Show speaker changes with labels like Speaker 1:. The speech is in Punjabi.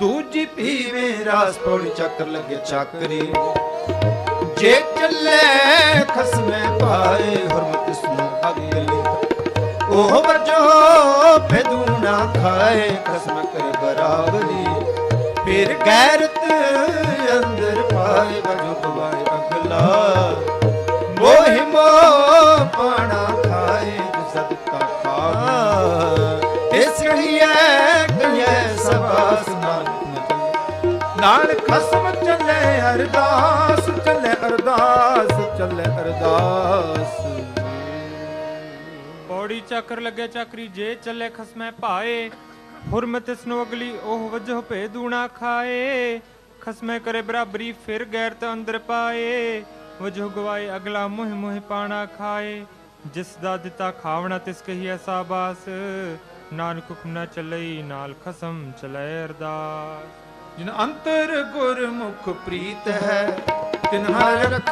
Speaker 1: ਦੂਜੀ ਪੀਵੇ ਰਾਸ ਪੌੜੀ ਚੱਕਰ ਲੱਗੇ ਚੱਕਰੀ। ਜੇ ਚੱਲੇ ਖਸਮੇ ਪਾਏ, ਹਰਮਤ ਇਸ ਨੂੰ ਅਗਲੀ ਉਹ ਵਜੋ ਫੇਦੂਣਾ ਖਾਏ, ਖਸਮ ਕਰ ਬਰਾਬਰੀ ਫਿਰ ਗੈਰਤ ਅੰਦਰ ਪਾਏ ਵਜੋ ਗਵਾਏ ਅਗਲਾ। ਮੋਹਿ ਮੋ ਪਾਣਾ ਖਾਏ ਸਦਕਾ ਖਾ ਇਸ ਹੀਏ ਕਹੇ ਸਬਾਸ ਨਾਲ ਖਸਮ ਚੱਲੇ ਅਰਦਾਸ ਚੱਲੇ ਅਰਦਾਸ ਚੱਲੇ ਅਰਦਾਸ।
Speaker 2: ਪੌੜੀ ਚੱਕਰ ਲੱਗੇ ਚੱਕਰੀ, ਜੇ ਚੱਲੇ ਖਸਮੈ ਭਾਏ, ਹੁਰਮਤ ਇਸ ਅਗਲੀ, ਉਹ ਵਜਹ ਭੇ ਦੂਣਾ ਖਾਏ। ਖਸਮੈ ਕਰੇ ਬਰਾਬਰੀ, ਫਿਰ ਗੈਰ ਗੈਰਤ ਅੰਦਰ ਪਾਏ। ਵਜਹ ਗਵਾਏ, ਅਗਲਾ ਮੁਹ ਮੁਹ ਪਾਣਾ ਖਾਏ। ਜਿਸ ਦਾ ਦਿੱਤਾ ਖਾਵਣਾ, ਤਿਸ ਕਹੀ ਅਸਾਬਾਸ ਨਾਨਕ ਹੁਕਮ ਨਾ ਚੱਲਈ, ਨਾਲ ਖਸਮ ਚਲੇ ਅਰਦਾਸ।
Speaker 1: ਜਿਨ ਅੰਤਰ ਗੁਰਮੁਖ ਪ੍ਰੀਤ ਹੈ ਤਿਨ ਹਰ ਰਖ